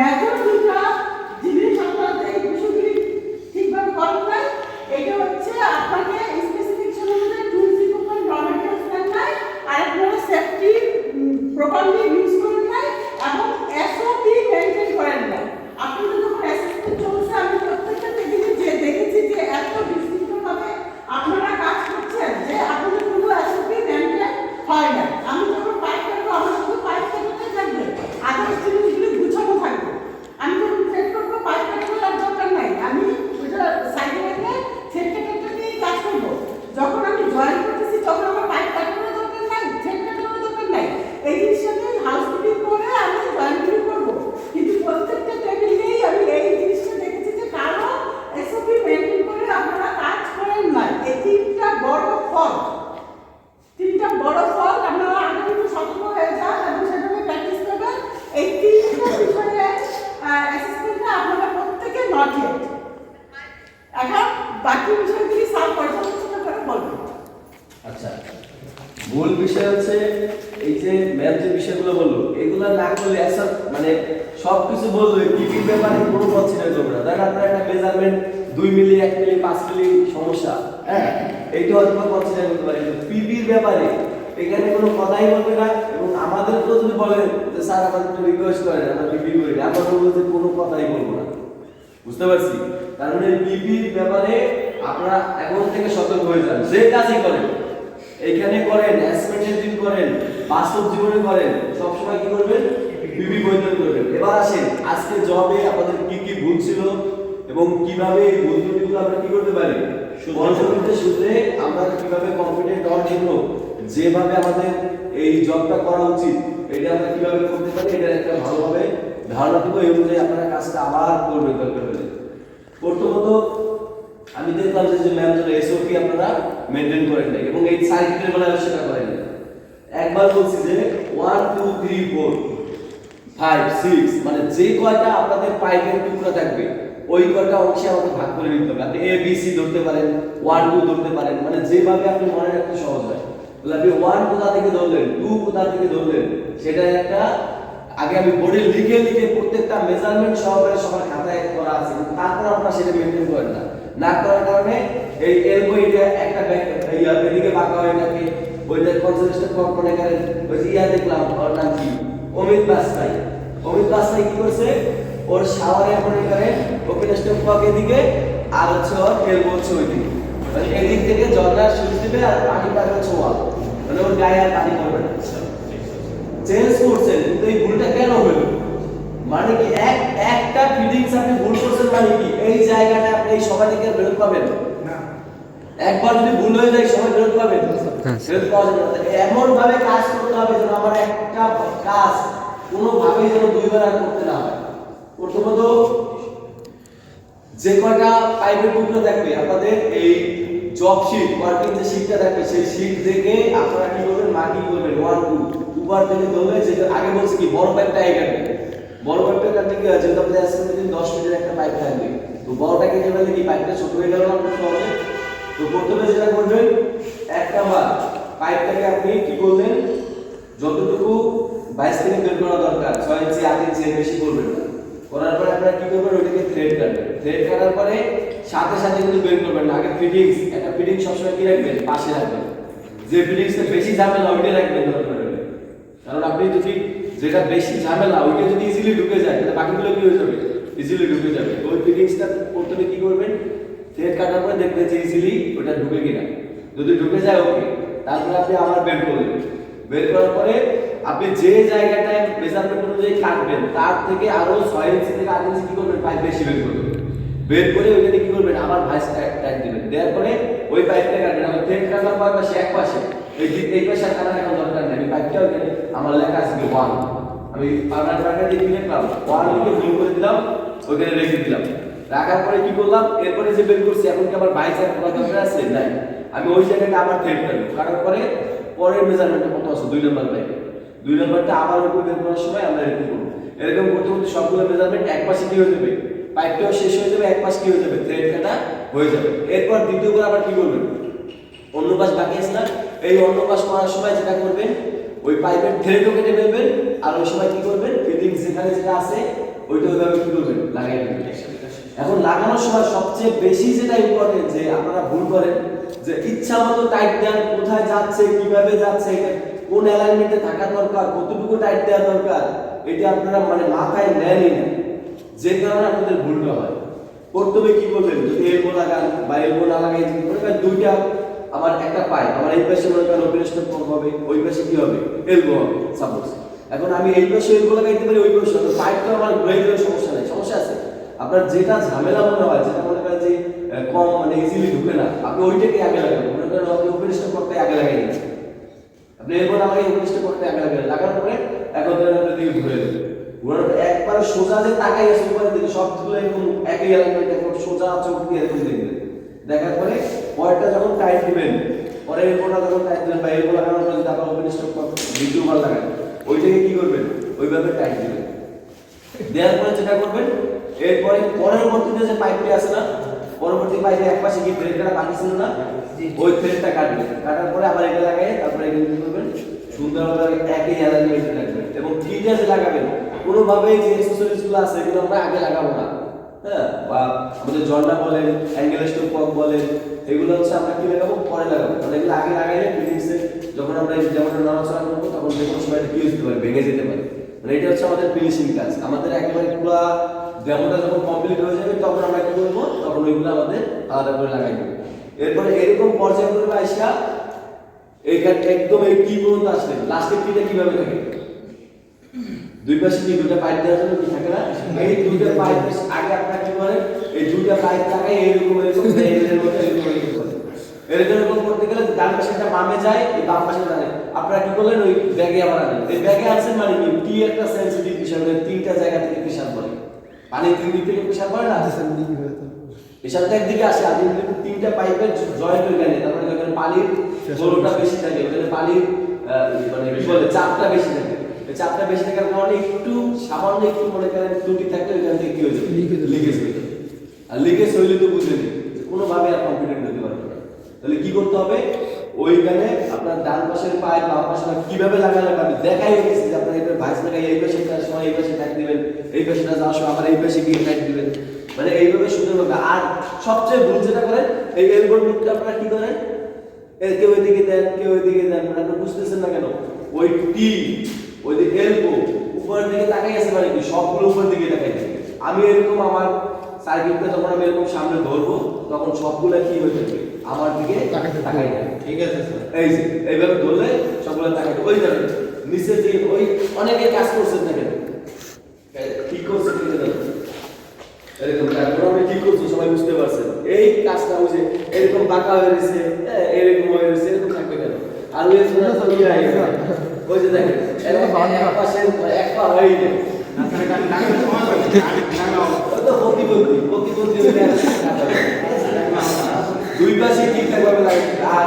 Amém? যে ম্যাম যে বিষয়গুলো বলল, এগুলো না করলে এসব মানে সব কিছু বলল কি ব্যাপারে কোনো কনসিডার করবে না ধরেন আপনার একটা মেজারমেন্ট দুই মিলি, এক মিলি, পাঁচ মিলি সমস্যা হ্যাঁ? এইটা হয়তো কনসিডার করতে পারে কিন্তু পিপির ব্যাপারে এখানে কোনো কথাই বলবে না এবং আমাদের তো যদি বলেন যে, স্যার, আমাদের একটু রিকোয়েস্ট করেন, আমরা পিপি করি। না আমরা বলব যে, কোনো কথাই বলব না। বুঝতে পারছি? কারণ এই পিপির ব্যাপারে আপনারা এখন থেকে সতর্ক হয়ে যান। যে কাজই করেন এখানে করেন অ্যাসমেন্টের দিন করেন বাস্তব জীবনে করেন সবসময় কি করবেন? পিপি পরিধান করবেন। এবার আসেন আজকে জবে আমাদের কি কি ভুল ছিল এবং কীভাবে এই ভুল ত্রুটিগুলো আমরা কি করতে পারি? পরবর্তীতে শুধরে আমরা কীভাবে কম্পিটেন্ট হওয়ার জন্য যেভাবে আমাদের এই জবটা করা উচিত এটা আমরা কীভাবে করতে পারি এটা একটা ভালোভাবে ধারণা দেবো এই অনুযায়ী আপনারা কাজটা আবার করবেন দরকার হলে। প্রথমত আমি দেখলাম যে যে ম্যাম যেন এসওপি আপনারা মেনটেন করেন নাই এবং এই সার্কিটের বেলায় সেটা করেন নাই। একবার বলছি যে one two three four five six মানে যে কয়টা আপনাদের পাইপের টুকরা থাকবে, ওই কয়টা অংশে আমাকে ভাগ করে নিতে হবে। আপনি এ বি সি ধরতে পারেন ওয়ান টু ধরতে পারেন মানে যেভাবে আপনি মনে রাখতে সহজ হয়। তাহলে আপনি ওয়ান কোথা থেকে ধরলেন টু কোথা থেকে ধরলেন, সেটা একটা, আগে আমি বোর্ডে লিখে লিখে প্রত্যেকটা মেজারমেন্ট সহকারে সবার খাতায় করা আছে তারপর আপনারা সেটা মেনটেন করেন না। না করার কারণে এই এলবো এটা একটা ব্যাক এদিকে বাঁকা হয়ে থাকে ওইটা কনসেন্ট্রেশন কম মনে করেন ওই যে ইয়া দেখলাম, ওর নাম কি? অমিত বাসপাই অমিত বাসপাই কি করছে? ওর শাওয়ারে মনে করে ওপেন স্টপ কক এদিকে, আর হচ্ছে ওর এলবো হচ্ছে ওইদিকে মানে এদিক থেকে ঝর্ণার সুইচ দিবে আর পানি পাবে ওয়াল মানে ওর গায়ে আর পানি পড়বে না। চেঞ্জ করছেন কিন্তু এই ভুলটা কেন হলো? মানে কি এক একটা ফিডিংস আপনি ভুল করছেন মানে কি? এই জায়গাটা আপনি এই সবাই থেকে ফেরত পাবেন একবার যদি ভুল হয়ে যায় সবাই ফেরত পাবেন ফেরত পাওয়া যাবে না। এমন ভাবে কাজ করতে হবে যেন আমার একটা কাজ কোনোভাবেই যেন দুইবার আর করতে না হয়। প্রথমত যে কয়টা পাইপের টুকরো থাকবে আপনাদের এই জব শিট ওয়ার্কিং যে শিটটা থাকবে সেই শিট দেখে আপনারা কি করবেন মার্কিং করবেন? ওয়ান টু উপর থেকে ধরলে যেটা আগে বলছি কি বড় পাইপটা এই কাটবে বড় পাইপটা কাটতে গিয়ে যেহেতু আপনাদের আজকে দশ মিনিটের একটা পাইপ থাকবে তো বড়টা কেটে ফেলে কি পাইপটা ছোট হয়ে গেল না করতে হবে তো প্রথমে যেটা করবেন, একটা বার পাইপটাকে আপনি কি করলেন? যতটুকু বাইশ থেকে বের করা দরকার, ছয় ইঞ্চি, আট ইঞ্চি বেশি করবেন না। করার পরে আপনারা কি করবেন? ওইটাকে থ্রেড কাটবেন। থ্রেড কাটার পরে সাথে সাথে কিন্তু বের করবেন না। আগে ফিটিংস একটা ফিটিং সবসময় কি রাখবেন? পাশে রাখবেন। যে ফিটিংসটা বেশি ঝামেলা ওইটা রাখবেন কারণ আপনি যদি যেটা বেশি ঝামেলা, ওইটা যদি ইজিলি ঢুকে যায়, তাহলে বাকিগুলো কি হয়ে যাবে? ইজিলি ঢুকে যাবে। ওই ফিটিংসটা প্রথমে কি করবেন? থ্রেড কাটার পরে দেখবেন যে ইজিলি ওটা ঢুকে কিনা। যদি ঢুকে যায় ওকে তারপরে আপনি আবার বের করলেন বের করার পরে আপনি যে জায়গাটায় মেজারমেন্ট অনুযায়ী কাটবেন, তার থেকে আরও ছয় ইঞ্চি থেকে আট ইঞ্চি কি করবেন? পাইপ বেশি বের করবেন। বের করে ওইখানে কি করবেন? আবার ভাইস ট্যাগ দিবেন। দেওয়ার পরে ওই পাইপটা কাটবেন। আমার থ্রেড কাটার পর পাশে এক পাশে। এই এই পাশে কাটার এখন দরকার নেই। পাইপটা ওইখানে, আমার লেখা আছে ওয়ান আমি আপনার টাকা দিয়ে কিনে পাবো ওয়ান লিখে ভুল করে দিলাম, ওইখানে রেখে দিলাম। রাখার পরে কি করলাম? এরপরে যে বের করছি, এখন কি আমার বাইশ আর আছে? নাই। আমি ওই জায়গাটা আবার থ্রেড কাটবো কাটার পরে পরের মেজারমেন্টটা কত আছে? দুই নম্বর পাইপে দুই নম্বরটা আবার ওরকম বের করার সময় আমরা এরকম করব। এরকম করতে করতে সবগুলো মেজারমেন্ট এক পাশে কি হয়ে যাবে? পাইপটাও শেষ হয়ে যাবে, এক পাশ কি হয়ে যাবে? থ্রেড কাটা হয়ে যাবে। এরপর দ্বিতীয় করে আবার কি করবেন অন্য পাশ বাকি আছে না? এই অন্য পাশ করার সময় যেটা করবেন ওই পাইপের থ্রেডও কেটে ফেলবেন আর ওই সময় কি করবেন ফিটিংস যেখানে যেটা আছে, ওইটা ওইভাবে কি করবেন লাগাই দিবেন এখন লাগানোর সময় সবচেয়ে বেশি যেটা ইম্পর্টেন্ট যে আপনারা ভুল করেন, যে ইচ্ছা মতো টাইট দেন, কোথায় যাচ্ছে, কীভাবে যাচ্ছে কোন অ্যালাইনমেন্টে থাকা দরকার, কতটুকু টাইট দেওয়া দরকার, এটা আপনারা মানে মাথায় নেনই না। যে কারণে আপনাদের ভুলটা হয়। প্রথমে কি করবেন যদি এলবো লাগান বা এলবো না লাগাই, মনে দুইটা আমার একটা পাই, আমার এই পাশে মনে করেন ওপেন স্টপ হবে, ওই পাশে কি হবে? এলবো হবে সাপোজ এখন আমি এই পাশে এলবো লাগাইতে পারি, ওই পাশে পাইপ তো আমার সমস্যা নেই, সমস্যা আছে। আপনার যেটা ঝামেলা মনে হয়, যেটা মনে করেন যে কম মানে ইজিলি ঢুকে না, আপনি ওইটাকে আগে লাগাবেন। মনে করেন আপনি ওপেন করতে আগে লাগাই দিচ্ছেন আপনি এরপর আমাকে ওপেন স্টপ করতে আগে লাগাবেন লাগার পরে এখন দিকে ঘুরে দেবেন ঘুরানোর একবার সোজা যে তাকাই আছে উপরের দিকে, সবগুলো এরকম একই অ্যালাইনমেন্ট একদম সোজা চোখ দিয়ে এরকম দেখবেন দেখার পরে পরেরটা যখন টাইট দিবেন পরে এরপরটা যখন টাইট দিবেন বা এরপর লাগানোর পরে তারপর ওপেন স্টপ দ্বিতীয় বার লাগান, ওইটাকে কি করবেন? ওইভাবে টাইট দিবেন। দেওয়ার পরে যেটা করবেন এরপরে পরবর্তীতে যে পাইপটি আছে না পরবর্তী পাইপে এক পাশে কি থ্রেডটা বাকি ছিল না ওই থ্রেডটা কাটবে। কাটার পরে আবার এটা লাগাই তারপরে এখানে কি করবেন। সুন্দরভাবে একই অ্যালাইনমেন্টে রাখবেন এবং কিটা যে লাগাবেন। কোনোভাবে যে অ্যাকসেসরিজগুলো আছে, এগুলো আমরা আগে লাগাবো না। হ্যাঁ? বা আমাদের জন্ডা বলেন অ্যাঙ্গেল স্টোভ পক বলেন, এগুলো হচ্ছে আমরা কি লাগাবো? পরে লাগাবো। মানে এগুলো আগে লাগাইলে ফিটিংসে যখন আমরা যেমন নড়াচড়া করব, তখন যে কোনো সময় কি হতে পারে? ভেঙে যেতে পারে। মানে এটা হচ্ছে আমাদের ফিনিশিং কাজ। আমাদের একেবারে পুরো ডেমোটা যখন কমপ্লিট হয়ে যাবে, তখন আমরা কি করব? তখন ওইগুলো আমাদের আলাদা করে লাগাই দেবো। এরপরে এরকম পর্যায়ে করবে আইসা, এইখান একদম এই কি পর্যন্ত আসলে লাস্টের কিটা কীভাবে থাকে? দুই পাশে কি দুটো পাইপ দেওয়ার জন্য কি থাকে না? এই দুটো পাইপ আগে আপনারা কি করেন? এই দুটো পাইপ থাকে এইরকম এরকম এরকম করে। করতে গেলে ডান পাশে একটা বামে যায়, এই বাম পাশে জানে আপনারা কি করলেন? ওই ব্যাগে আবার আনেন। এই ব্যাগে আনছেন মানে কি? টি একটা সেন্সিটিভ বিষয় মানে তিনটা জায়গা থেকে প্রেশার পড়ে। পানি তিন দিক থেকে প্রেশার পড়ে না? প্রেশারটা একদিকে আসে আর দিকে তিনটা পাইপের জয়েন্ট ওইখানে তারপরে যেখানে পানির ফ্লোটা বেশি থাকে ওখানে পানির মানে কি বলে চাপটা বেশি থাকে। চাপটা বেশি থাকার কারণে একটু সামান্য একটু মনে করেন ত্রুটি থাকলে ওইখান থেকে কি হয়ে যাবে? হয়ে যাবে। লিকেজ হয়ে যাবে। আর লিকেজ হইলে তো বুঝলেন কোনোভাবে আর কম্পিটেন্ট হতে পারবে না। তাহলে কি করতে হবে? ওইখানে আপনার ডান পাশের পাইপ বাম পাশে কীভাবে লাগানো আমি দেখাই গেছি যে আপনার এই ভাইস লাগাই এই পাশে যাওয়ার সময় এই পাশে দিবেন এই পাশে না যাওয়ার সময় আবার এই পাশে গিয়ে টাইট দিবেন। মানে এইভাবে সুন্দরভাবে আর সবচেয়ে ভুল যেটা করেন এই এলবোর মুখটা আপনারা কি করেন? এর কেউ এদিকে দেন কেউ এদিকে দেন মানে আপনি বুঝতেছেন না কেন? ওই টি ওই যে এলবো উপরের দিকে তাকাই আছে মানে কি? সবগুলো উপরের দিকে তাকাই আমি এরকম আমার সার্কিটটা যখন আমি এরকম সামনে ধরবো তখন সবগুলো কি হয়ে থাকবে আমার দিকে তাকাই। ঠিক আছে স্যার এই যে এইভাবে ধরলে সবগুলো তাকাই। ওই দেখেন নিচের দিকে ওই অনেকে কাজ করছেন না ঠিক করছে ঠিক আছে এরকম ঠিক করছি সবাই বুঝতে পারছেন এই কাজটা যে এরকম বাঁকা হয়ে গেছে হ্যাঁ, এরকম হয়ে গেছে এরকম থাকবে কেন? যে তো যে দেখেন এক পাশে এক পা আর দুই পাশে ঠিকঠাক ভাবে লাগে আর